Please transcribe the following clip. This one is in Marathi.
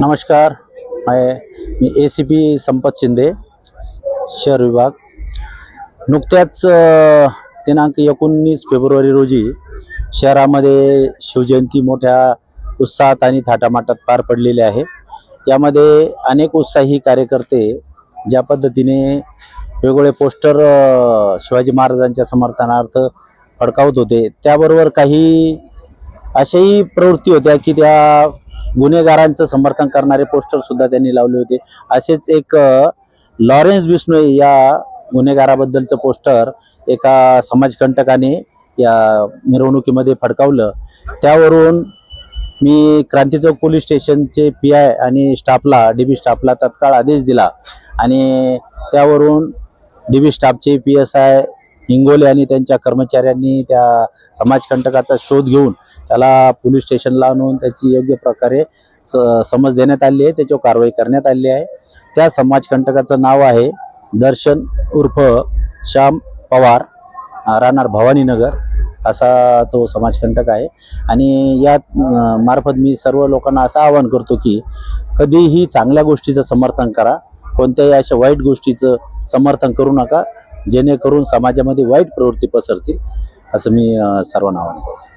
नमस्कार मैं मी ए सी पी संपत शिंदे शहर विभाग. नुकत्याच दिनांक एकोणीस फेब्रुवारी रोजी शहरामध्ये शिवजयंती मोठ्या उत्साहात आणि थाटामाटात पार पडलेली आहे. यामध्ये अनेक उत्साही कार्यकर्ते ज्या पद्धतीने वेगवेगळे पोस्टर शिवाजी महाराजांच्या समर्थनार्थ फडकावत होते. त्याबरोबर काही अशाही प्रवृत्ती होत्या की त्या गुन्हेगारांचं समर्थन करणारे पोस्टर सुद्धा त्यांनी लावले होते. असेच एक लॉरेन्स विष्णू या गुन्हेगाराबद्दलचं पोस्टर एका समाजकंटकाने या मिरवणुकीमध्ये फडकावलं. त्यावरून मी क्रांती चौक पोलीस स्टेशनचे पी आय आणि स्टाफला डी बी स्टाफला तत्काळ आदेश दिला. आणि त्यावरून डी बी स्टाफचे पी एस आय हिंगोले आणि त्यांच्या कर्मचाऱ्यांनी त्या समाजकंटकाचा शोध घेऊन त्याला पोलीस स्टेशनला आणून त्याची योग्य प्रकारे स समज देण्यात आली आहे. त्याच्यावर कारवाई करण्यात आली आहे. त्या समाजकंटकाचं नाव आहे दर्शन उर्फ श्याम पवार राहणार भवानीनगर असा तो समाजकंटक आहे. आणि या मार्फत मी सर्व लोकांना असं आवाहन करतो की कधीही चांगल्या गोष्टीचं समर्थन करा. कोणत्याही अशा वाईट गोष्टीचं समर्थन करू नका. जेणेकरून समाजामध्ये वाईट प्रवृत्ती पसरतील असं मी सर्वांना आवाहन करतो.